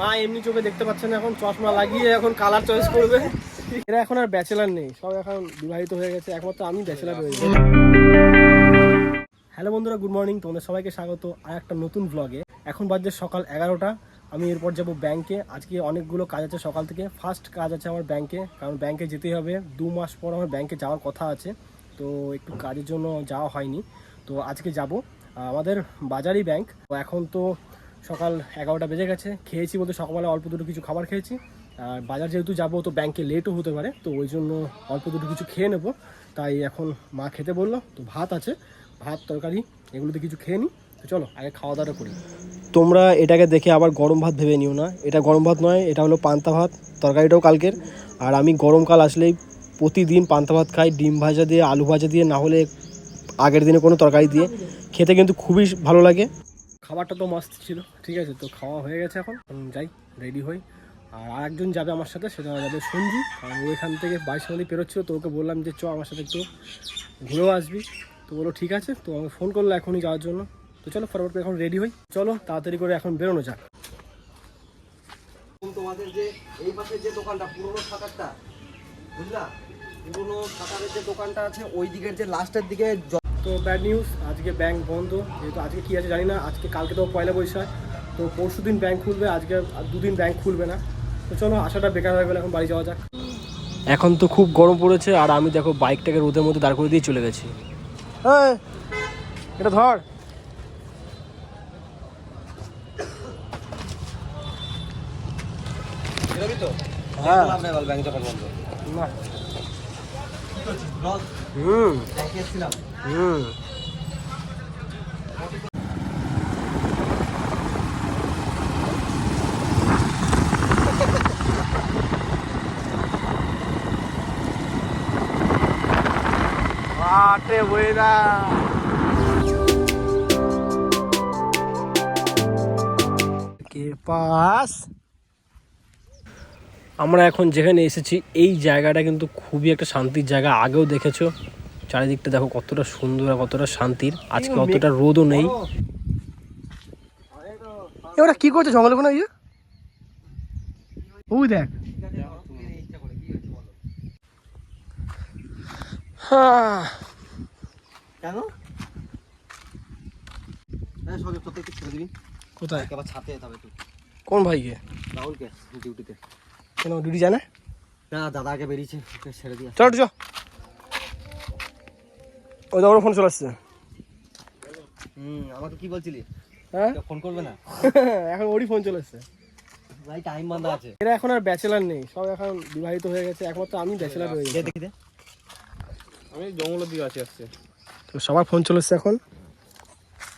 মা এমনি চোখে দেখতে পাচ্ছে না এখন, চশমা লাগিয়ে এখন কালার চয়েস করবে। এরা এখন আর ব্যাচেলার নেই, সব এখন বিবাহিত হয়ে গেছে, একমাত্র আমি ব্যাচেলার হয়ে রয়েছি হ্যালো বন্ধুরা গুড মর্নিং তোমাদের সবাইকে স্বাগত আর একটা নতুন ব্লগে এখন বাজছে সকাল এগারোটা, আমি এরপর যাব ব্যাংকে আজকে অনেকগুলো কাজ আছে সকাল থেকে। ফার্স্ট কাজ আছে আমার ব্যাংকে কারণ ব্যাংকে যেতেই হবে। দু মাস পর আমার ব্যাংকে যাওয়ার কথা আছে, তো একটু কাজের জন্য যাওয়া হয়নি। তো আজকে যাব, আমাদের বাজারই ব্যাংক এখন তো সকাল এগারোটা বেজে গেছে। খেয়েছি বলতে সকালবেলা অল্প দুটো কিছু খাবার খেয়েছি। আর বাজার যেহেতু যাব, তো ব্যাংকে লেটও হতে পারে, তো ওই জন্য অল্প দুটো কিছু খেয়ে নেব। তাই এখন মা খেতে বলল, তো ভাত আছে। ভাত, তরকারি, এগুলোতে কিছু খেয়ে নিই তো চলো, আগে খাওয়া দাওয়াটা করি। তোমরা এটাকে দেখে আবার গরম ভাত ভেবে নিও না। এটা গরম ভাত নয়, এটা হলো পান্তা ভাত, তরকারিটাও কালকের। আর আমি গরমকাল আসলেই প্রতিদিন পান্তা ভাত খাই, ডিম ভাজা দিয়ে, আলু ভাজা দিয়ে, না হলে আগের দিনে কোনো তরকারি দিয়ে। খেতে কিন্তু খুবই ভালো লাগে। খাবারটা তো মস্ত ছিল, ঠিক আছে? তো খাওয়া হয়ে গেছে এখন। যাই রেডি হই। আর আরেকজন যাবে আমার সাথে, সেটা যাবে সঞ্জু। কারণ ও এখান থেকে বাইশ সামনে পেরোচ্ছিল, তো ওকে বললাম যে চ আমার সাথে একটু ঘুরেও আসবি। তো বলো ঠিক আছে। তো আমাকে ফোন করল এখনই যাওয়ার জন্য। তো চলো করে এখন রেডি হই। চলো, তাড়াতাড়ি করে এখন বেরোনো যাক। তোমাদের যে, এই পাশে যে দোকানটা, পুরনো শাটারটা, বুঝলা? পুরনো শাটারের যে দোকানটা আছে, ওই দিকের যে লাস্টের দিকে তো ব্যাড নিউজ আজকে ব্যাংক বন্ধ যেহেতু আজকে কী আছে জানি না আজকে কালকে তো পয়লা বৈশাখ তো পরশু দিন ব্যাংক খুলবে আজকে আর দুদিন ব্যাংক খুলবে না। তো চলো আশাটা বেকার হয়ে গেলে এখন বাড়ি যাওয়া যাক। এখন তো খুব গরম পড়েছে আর আমি দেখো বাইকটাকে রোদের মধ্যে দাঁড় করে দিয়ে চলে গেছি। এই, এটা ধর। তো? হ্যাঁ। ব্যাংক যখন বন্ধ। হুম। হুম কে পাস? আমরা এখন যেখানে এসেছি, এই জায়গাটা কিন্তু খুবই একটা শান্তির জায়গা। আগেও দেখেছ চারিদিকটা দেখো কতটা সুন্দর আর কতটা শান্তির। আজকে অতটা রোদও নেই। ওরা কি করছে? জঙ্গলে কোনো ইয়ে? ওই দেখ। হ্যাঁ কোথায়? ছাতে যেতে হবে তুই কোন ভাইকে? রাহুলকে ডিউটিতে কেন ডিউটি জানে না দাদা আগে বেরিয়েছে ওকে ছেড়ে দিয়ে চল চ ওই দাও ফোন চলে আসছে। হুম আমাকে কি বলছিলি? হ্যাঁ? ফোন করবে না? এখন ওরই ফোন চলে এসছে ভাই টাইম বান্ধা আছে। এরা এখন আর ব্যাচেলার নেই সব এখন বিবাহিত হয়ে গেছে একমাত্র আমি ব্যাচেলার দে গেছি। দেখি আমি জঙ্গলের দিকে আছি আসছে। তো সবার ফোন চলে এসছে এখন।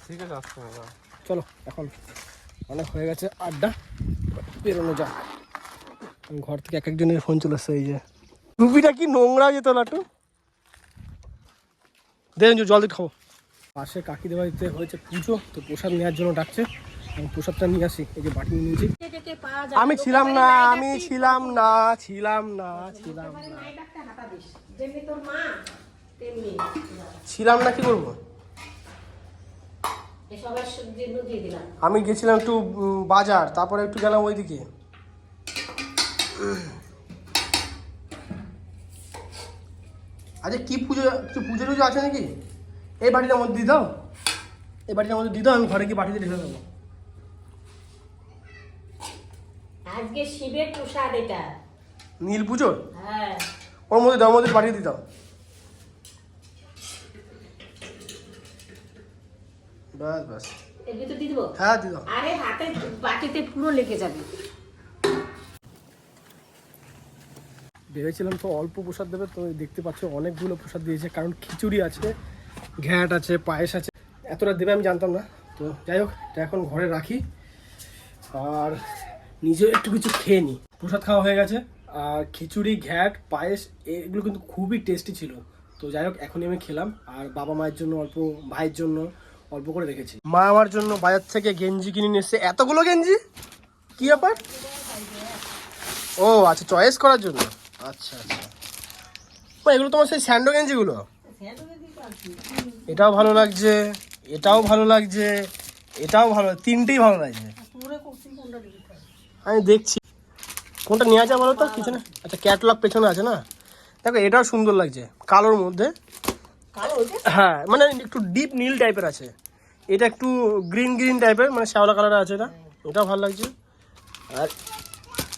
ঠিক আছে হবে চলো এখন অনেক হয়ে গেছে আড্ডা। বেরোনো যাক। ঘর থেকে এক একজনের ফোন চলে এসছে এই যে। টুপিটা কি নোংরা যেত লাটু? দেখুন জল দিয়ে খাব। পাশে কাকিদের বাড়িতে হয়েছে পুজো তো প্রসাদ নেওয়ার জন্য ডাকছে। আমি প্রসাদটা নিয়ে আসি এই যে বাটি নিয়েছি। আমি ছিলাম না আমি ছিলাম না ছিলাম না ছিলাম না। ছিলাম না কি করব? আমি গেছিলাম একটু বাজার তারপরে একটু গেলাম ওইদিকে। আচ্ছা কি পুজো কিছু পুজো টুজো আছে নাকি? এই বাড়িটার মধ্যে দিয়ে দাও। এই বাড়িটার মধ্যে দিয়ে দাও আমি ঘরে গিয়ে বাটিতে ঢেলে দেবো। আজকে শিবের প্রসাদ এটা। নীল পুজো? হ্যাঁ। ওর মধ্যে দাও মধ্যে বাটিয়ে দিয়ে দাও। দিয়ে দেবো? হ্যাঁ দিয়ে দাও। আরে হাতে বাটিতে পুরো লেগে যাবে। ভেবেছিলাম তো অল্প প্রসাদ দেবে, তো দেখতে পাচ্ছ অনেকগুলো প্রসাদ দিয়েছে। কারণ খিচুড়ি আছে, ঘ্যাট আছে, পায়েস আছে। এতটা দেবে আমি জানতাম না। তো যাই হোক, এটা এখন ঘরে রাখি। আর নিজেও একটু কিছু খেয়ে নিই। প্রসাদ খাওয়া হয়ে গেছে, আর খিচুড়ি, ঘ্যাট, পায়েস, এগুলো কিন্তু খুবই টেস্টি ছিল। তো যাই হোক, এখনই আমি খেলাম। আর বাবা মায়ের জন্য, অল্প ভাইয়ের জন্য অল্প করে রেখেছি। মা আমার জন্য বাজার থেকে গেঞ্জি কিনে নিয়ে এসছে। এতগুলো গেঞ্জি? কি ব্যাপার? ও আচ্ছা চয়েস করার জন্য? আচ্ছা আচ্ছা। এগুলো তোমার সেই স্যান্ডো গেঞ্জিগুলো? এটাও ভালো লাগছে এটাও ভালো লাগছে এটাও ভালো তিনটেই ভালো লাগছে। আমি দেখছি। কোনটা নিয়ে আছে বলো তো? পিছনে। আচ্ছা ক্যাটলগ পেছনে আছে না? দেখো এটাও সুন্দর লাগছে কালোর মধ্যে। হ্যাঁ মানে একটু ডিপ নীল টাইপের আছে। এটা একটু গ্রিন গ্রিন টাইপের মানে শ্যাওলা কালারের আছে এটা। এটাও ভালো লাগছে। আর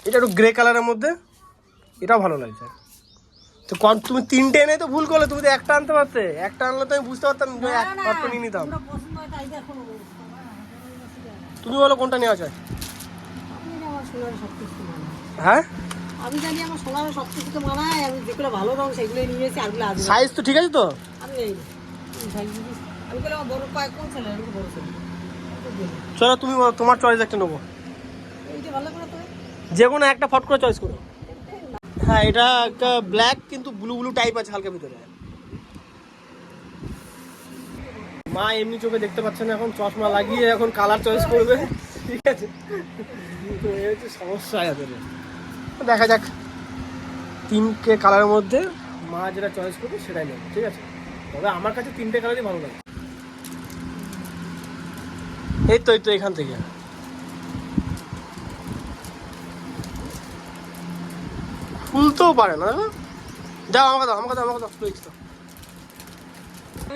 এটা একটু গ্রে কালারের মধ্যে। এটাও ভালো লাগছে তো কন তুমি তিনটে এনে তো ভুল করলে তুমি তো একটা আনতে পারতে। একটা আনলে তো আমি বুঝতে পারতাম যে এক নিয়ে নিতাম। তুমি বলো কোনটা নেওয়া মানায়। হ্যাঁ? আমি জানি আমার সোনার সব কিছু তো মানায় আমি যেগুলো ভালো রং সেগুলো আরগুলো আসবে সাইজ তো ঠিক আছে তো? আমি নেই। আমি আমার বড় পায়ে কোন ছেলে? আমি বড় ছেলে। চলো তুমি তোমার চয়েস একটা নেব। এইটা ভালো করে তো যে কোনো একটা ফট করে চয়েস করো। হ্যাঁ এটা ব্ল্যাক কিন্তু ব্লু ব্লু টাইপ আছে হালকা ভিতরে। মা এমনি চোখে দেখতে পাচ্ছে না এখন, চশমা লাগিয়ে এখন কালার চয়েস করবে। ঠিক আছে? সমস্যা আছে দেখা যাক তিনটে কালারের মধ্যে মা যেটা চয়েস করবে সেটাই নেবে, ঠিক আছে? তবে আমার কাছে তিনটে কালারই ভালো লাগে। এই তো এই তো এখান থেকে। খুলতেও পারে না যাও আমাকে দাও আমাকে দাও আমাকে দাও সুইচ দাও।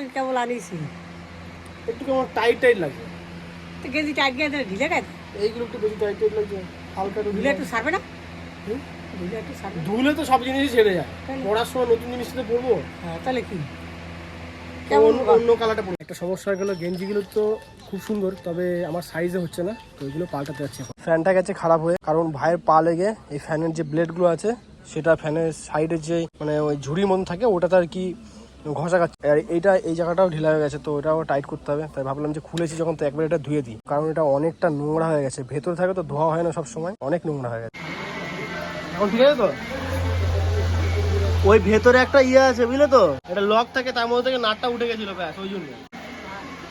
কেবল আনিছি একটু কেমন টাইট টাইট লাগছে। তো গেজি টাইট গিয়ে ঢিলে গেছে? এইগুলো একটু বেশি টাইট টাইট লাগছে হালকা একটু ঢিলে একটু সারবে না? ধুলে তো সব জিনিসই ছেড়ে যায়? পড়ার সময় নতুন জিনিস তো পরবো হ্যাঁ তাহলে কি? কেমন অন্য- কালারটা একটা সমস্যা হয়ে গেলো গেঞ্জিগুলো তো খুব সুন্দর তবে আমার সাইজে হচ্ছে না তো ওইগুলো পাল্টাতে যাচ্ছে ফ্যানটা গেছে খারাপ হয়ে কারণ ভাইয়ের পা লেগে এই ফ্যানের যে ব্লেডগুলো আছে সেটা ফ্যানের সাইডের যে মানে ওই ঝুড়ির মতন থাকে ওটাতে আর কি ঘষা খাচ্ছে। আর এইটা এই জায়গাটাও ঢিলা হয়ে গেছে তো ওটাও টাইট করতে হবে। তাই ভাবলাম যে খুলেছি যখন তো একবার এটা ধুয়ে দিই। কারণ এটা অনেকটা নোংরা হয়ে গেছে। ভেতরে থাকে তো ধোয়া হয় না সব সময় অনেক নোংরা হয়ে গেছে। এখন ঠিক আছে তো? ওই ভেতরে একটা ইয়ে আছে বুঝলে তো? এটা লক থাকে তার মধ্যে থেকে নাটটা উঠে গেছিল ব্যাস ওই জন্য।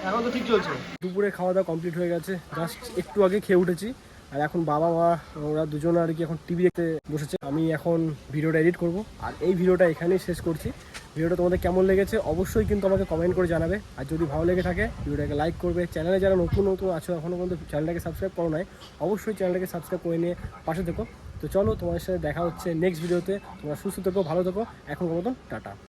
এখন তো ঠিক চলছে। দুপুরে খাওয়া দাওয়া কমপ্লিট হয়ে গেছে। জাস্ট একটু আগে খেয়ে উঠেছি। আর এখন বাবা মা, ওরা দুজনে আর কি এখন টিভি দেখতে বসেছে। আমি এখন ভিডিওটা এডিট করব। আর এই ভিডিওটা এখানেই শেষ করছি। ভিডিওটা তোমাদের কেমন লেগেছে অবশ্যই কিন্তু আমাকে কমেন্ট করে জানাবে। আর যদি ভালো লেগে থাকে, ভিডিওটাকে লাইক করবে। চ্যানেলে যারা নতুন নতুন আছো এখনও পর্যন্ত চ্যানেলটাকে সাবস্ক্রাইব করো নাই, অবশ্যই চ্যানেলটাকে সাবস্ক্রাইব করে নিয়ে পাশে থেকো। তো চলো তোমার সাথে দেখা হচ্ছে নেক্সট ভিডিওতে তোমরা সুস্থ থেকো, ভালো থেকো। এখন মতন, টাটা।